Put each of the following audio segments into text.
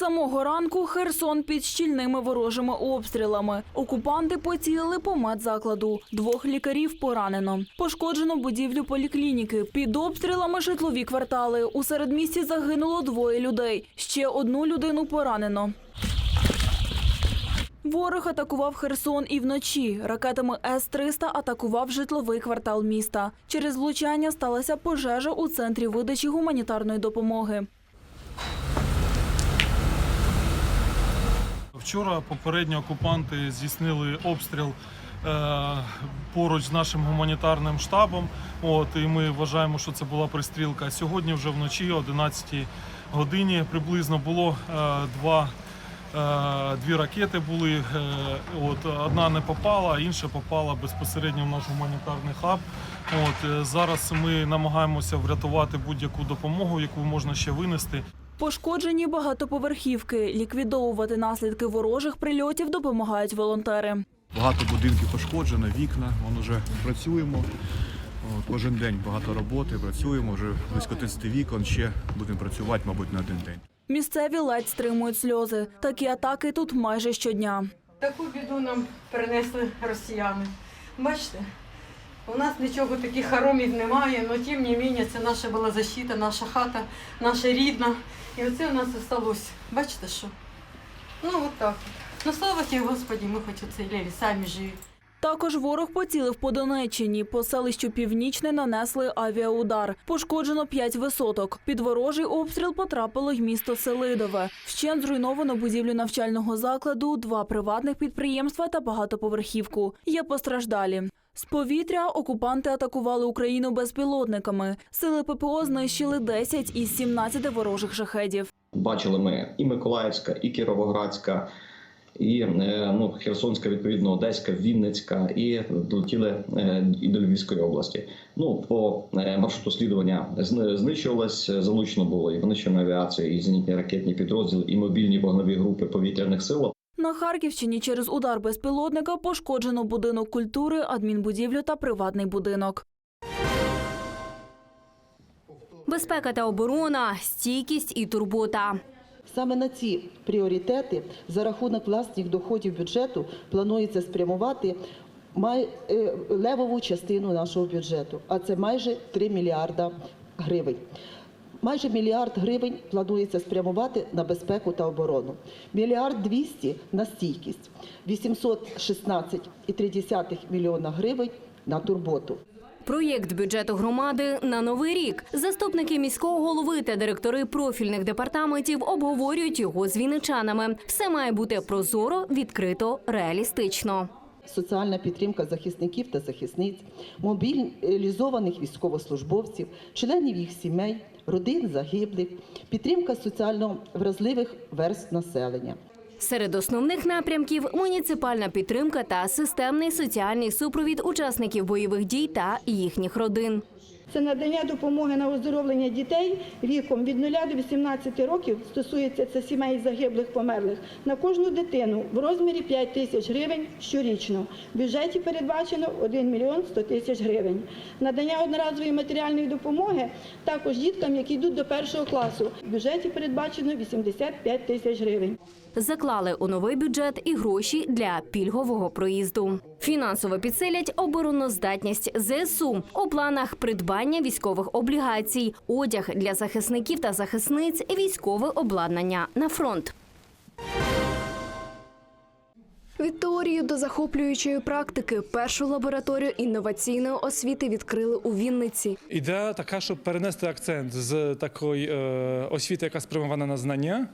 самого ранку Херсон під щільними ворожими обстрілами. Окупанти поцілили по медзакладу. Двох лікарів поранено. Пошкоджено будівлю поліклініки. Під обстрілами житлові квартали. У середмісті загинуло двоє людей. Ще одну людину поранено. Ворог атакував Херсон і вночі. Ракетами С-300 атакував житловий квартал міста. Через влучання сталася пожежа у центрі видачі гуманітарної допомоги. Вчора попередньо окупанти здійснили обстріл е, поруч з нашим гуманітарним штабом. От і ми вважаємо, що це була пристрілка. Сьогодні вже вночі, о 11 годині, приблизно було е, два. е, Дві ракети були, от одна не попала, інша попала безпосередньо в наш гуманітарний хаб. От зараз ми намагаємося врятувати будь-яку допомогу, яку можна ще винести. Пошкоджені багатоповерхівки. Ліквідовувати наслідки ворожих прильотів допомагають волонтери. Багато будинків пошкоджено, вікна, вон уже працюємо. Кожен день багато роботи, працюємо, вже близько 30 вікон, ще будемо працювати, мабуть, на один день. Місцеві ледь стримують сльози. Такі атаки тут майже щодня. Таку біду нам принесли росіяни. Бачите, у нас нічого таких хоромів немає, але тим не менше це наша була защита, наша хата, наша рідна. І оце у нас залишилось. Бачите що? Ну от так. Ну слава ті Господі, ми хоч у цій леві самі живі. Також ворог поцілив по Донеччині. По селищу Північне нанесли авіаудар. Пошкоджено п'ять висоток. Під ворожий обстріл потрапило й місто Селидове. Вщент зруйновано будівлю навчального закладу, два приватних підприємства та багатоповерхівку. Є постраждалі. З повітря окупанти атакували Україну безпілотниками. Сили ППО знищили 10 із 17 ворожих шахедів. Бачили ми і Миколаївська, і Кіровоградська, і е, ну, Херсонська, відповідно, Одеська, Вінницька, і долетіли е, і до Львівської області. Ну, по е, маршруту слідування знищувалось, залучено було і винищена авіація, і зенітні ракетні підрозділи, і мобільні вогневі групи повітряних сил. На Харківщині через удар безпілотника пошкоджено будинок культури, адмінбудівлю та приватний будинок. Безпека та оборона, стійкість і турбота. Саме на ці пріоритети за рахунок власних доходів бюджету планується спрямувати е, левову частину нашого бюджету, а це майже 3 мільярда гривень. Майже мільярд гривень планується спрямувати на безпеку та оборону. Мільярд 200 – на стійкість, 816,3 мільйона гривень на турботу. Проєкт бюджету громади на новий рік. Заступники міського голови та директори профільних департаментів обговорюють його з вінничанами. Все має бути прозоро, відкрито, реалістично. Соціальна підтримка захисників та захисниць, мобілізованих військовослужбовців, членів їх сімей, родин загиблих, підтримка соціально вразливих верст населення. Серед основних напрямків муніципальна підтримка та системний соціальний супровід учасників бойових дій та їхніх родин. Це надання допомоги на оздоровлення дітей віком від 0 до 18 років, стосується це сімей загиблих померлих, на кожну дитину в розмірі 5 тисяч гривень щорічно. В бюджеті передбачено 1 мільйон 100 тисяч гривень. Надання одноразової матеріальної допомоги також діткам, які йдуть до першого класу. В бюджеті передбачено 85 тисяч гривень. Заклали у новий бюджет і гроші для пільгового проїзду. Фінансово підсилять обороноздатність ЗСУ у планах придбання військових облігацій, одяг для захисників та захисниць, військове обладнання на фронт. Від теорії до захоплюючої практики першу лабораторію інноваційної освіти відкрили у Вінниці. Ідея така, щоб перенести акцент з такої е, освіти, яка спрямована на знання,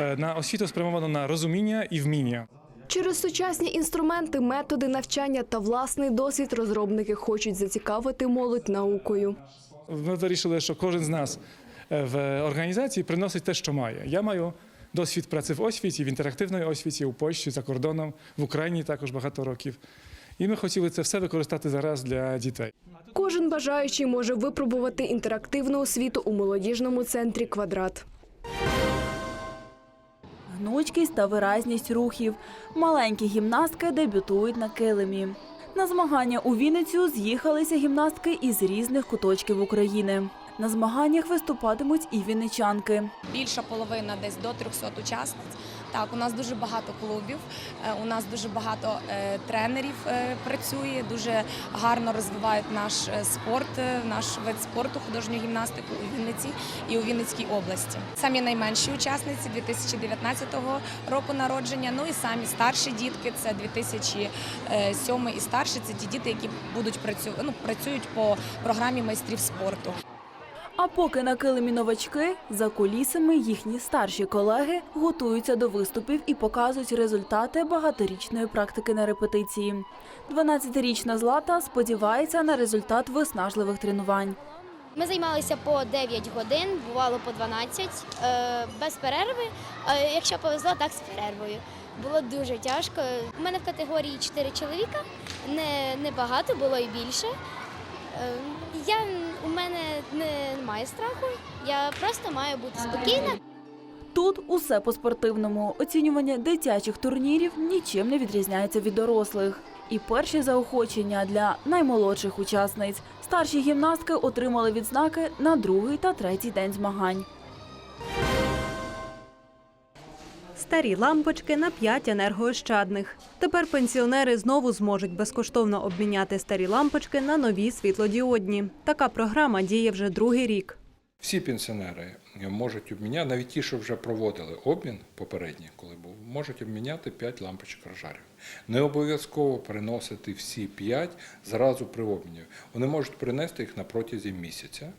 е, на освіту спрямовану на розуміння і вміння. Через сучасні інструменти, методи навчання та власний досвід розробники хочуть зацікавити молодь наукою. Ми вирішили, що кожен з нас е, в організації приносить те, що має. Я маю досвід праці в освіті, в інтерактивної освіті, у Польщі, за кордоном, в Україні також багато років. І ми хотіли це все використати зараз для дітей. Кожен бажаючий може випробувати інтерактивну освіту у молодіжному центрі Квадрат. Гнучкість та виразність рухів. Маленькі гімнастки дебютують на килимі. На змагання у Вінницю з'їхалися гімнастки із різних куточків України. На змаганнях виступатимуть і вінничанки. більша половина, десь до 300 учасниць. Так, у нас дуже багато клубів, е, у нас дуже багато е, тренерів е, працює, дуже гарно розвивають наш спорт, наш вид спорту, художню гімнастику у Вінниці і у Вінницькій області. Самі найменші учасниці 2019 року народження. Ну і самі старші дітки це 2007 і старші. Це ті діти, які будуть працювати, ну, працюють по програмі майстрів спорту. А поки на килимі новачки, за кулісами їхні старші колеги готуються до виступів і показують результати багаторічної практики на репетиції. 12-річна Злата сподівається на результат виснажливих тренувань. Ми займалися по 9 годин, бувало по 12, е, без перерви. Якщо повезло, так з перервою. Було дуже тяжко. У мене в категорії 4 чоловіка, не, багато, було і більше. Я, у мене не- немає страху, я просто маю бути спокійна. Тут усе по-спортивному. Оцінювання дитячих турнірів нічим не відрізняється від дорослих. І перші заохочення для наймолодших учасниць. Старші гімнастки отримали відзнаки на другий та третій день змагань. Старі лампочки на 5 енергоощадних. Тепер пенсіонери знову зможуть безкоштовно обміняти старі лампочки на нові світлодіодні. Така програма діє вже другий рік. Всі пенсіонери можуть обміняти, навіть ті, що вже проводили обмін попередній, коли був, можуть обміняти 5 лампочок розжарів. Не обов'язково приносити всі 5 зразу при обміні. Вони можуть принести їх на протязі місяця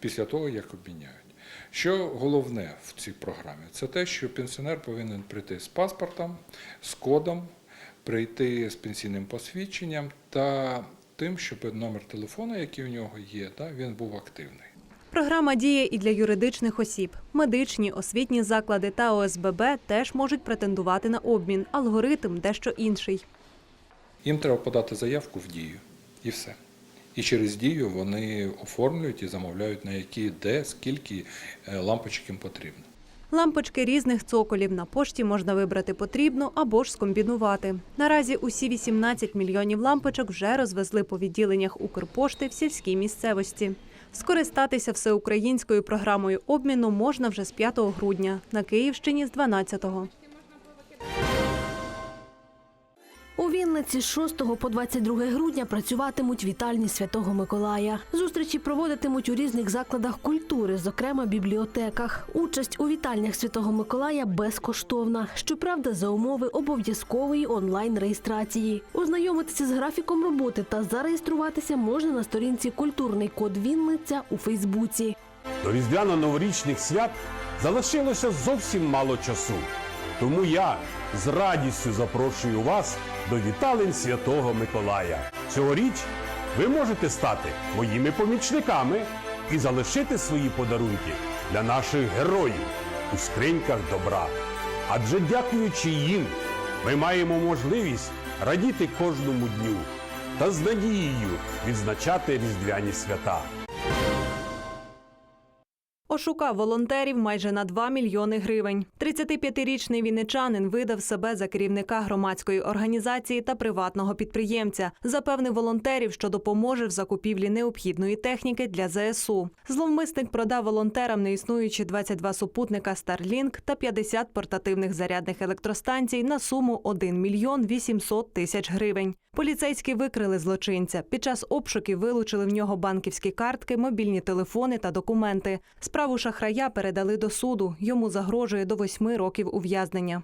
після того, як обміняють. Що головне в цій програмі? Це те, що пенсіонер повинен прийти з паспортом, з кодом, прийти з пенсійним посвідченням та тим, щоб номер телефону, який у нього є, він був активний. Програма діє і для юридичних осіб. Медичні, освітні заклади та ОСББ теж можуть претендувати на обмін. Алгоритм дещо інший. Їм треба подати заявку в дію і все. І через дію вони оформлюють і замовляють на які, де, скільки е, лампочок їм потрібно. Лампочки різних цоколів на пошті можна вибрати потрібну або ж скомбінувати. Наразі усі 18 мільйонів лампочок вже розвезли по відділеннях Укрпошти в сільській місцевості. Скористатися всеукраїнською програмою обміну можна вже з 5 грудня, на Київщині з 12-го. У Вінниці з 6 по 22 грудня працюватимуть вітальні Святого Миколая. Зустрічі проводитимуть у різних закладах культури, зокрема бібліотеках. Участь у вітальнях Святого Миколая безкоштовна. Щоправда, за умови обов'язкової онлайн-реєстрації. Ознайомитися з графіком роботи та зареєструватися можна на сторінці Культурний код Вінниця у Фейсбуці. До різдвяно-новорічних свят залишилося зовсім мало часу. Тому я з радістю запрошую вас до віталень Святого Миколая. Цьогоріч ви можете стати моїми помічниками і залишити свої подарунки для наших героїв у скриньках добра. Адже дякуючи їм, ми маємо можливість радіти кожному дню та з надією відзначати різдвяні свята. Ошукав волонтерів майже на 2 мільйони гривень. 35-річний вінничанин видав себе за керівника громадської організації та приватного підприємця. Запевнив волонтерів, що допоможе в закупівлі необхідної техніки для ЗСУ. Зловмисник продав волонтерам неіснуючі 22 супутника Starlink та 50 портативних зарядних електростанцій на суму 1 мільйон 800 тисяч гривень. Поліцейські викрили злочинця. Під час обшуків вилучили в нього банківські картки, мобільні телефони та документи. Справу шахрая передали до суду. Йому загрожує до восьми років ув'язнення.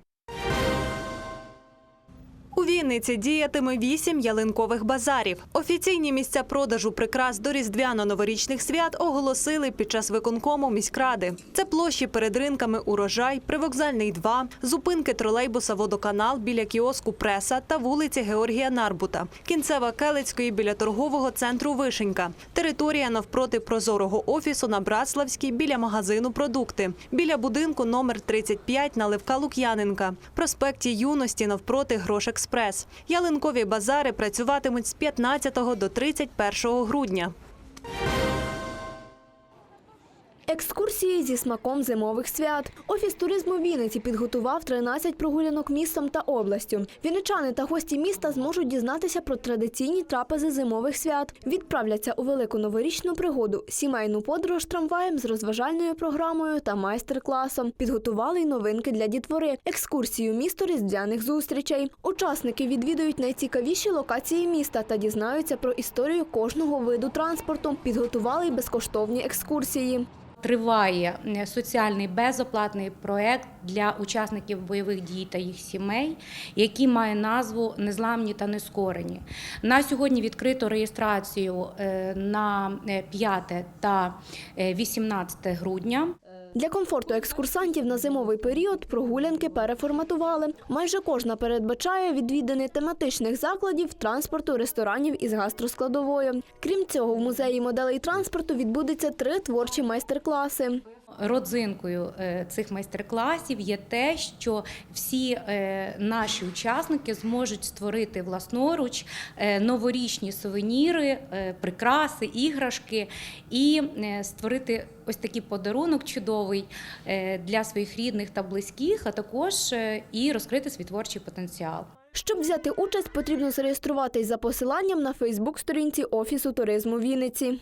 У Вінниці діятиме вісім ялинкових базарів. Офіційні місця продажу прикрас до різдвяно-новорічних свят оголосили під час виконкому міськради. Це площі перед ринками Урожай, Привокзальний 2, зупинки тролейбуса Водоканал біля кіоску Преса та вулиці Георгія Нарбута, кінцева Келицької біля торгового центру Вишенька, територія навпроти прозорого офісу на Братславській біля магазину Продукти, біля будинку номер 35 на Левка Лук'яненка, проспекті Юності навпроти Грошекспрес. Ялинкові базари працюватимуть з 15 до 31 грудня. Екскурсії зі смаком зимових свят. Офіс туризму Вінниці підготував 13 прогулянок містом та областю. Вінничани та гості міста зможуть дізнатися про традиційні трапези зимових свят. Відправляться у велику новорічну пригоду, сімейну подорож трамваєм з розважальною програмою та майстер-класом. Підготували й новинки для дітвори, екскурсію місто різдвяних зустрічей. Учасники відвідують найцікавіші локації міста та дізнаються про історію кожного виду транспорту. Підготували й безкоштовні екскурсії. Триває е, соціальний безоплатний проект для учасників бойових дій та їх сімей, який має назву Незламні та нескорені. На сьогодні відкрито реєстрацію е, на е, 5 та е, 18 грудня. Для комфорту екскурсантів на зимовий період прогулянки переформатували. Майже кожна передбачає відвідини тематичних закладів, транспорту, ресторанів із гастроскладовою. Крім цього, в музеї моделей транспорту відбудеться три творчі майстер-класи. Родзинкою е, цих майстер-класів є те, що всі е, наші учасники зможуть створити власноруч е, новорічні сувеніри, прикраси, іграшки і створити ось такий подарунок чудовий для своїх рідних та близьких, а також і розкрити свій творчий потенціал. Щоб взяти участь, потрібно зареєструватись за посиланням на Фейсбук-сторінці Офісу туризму Вінниці.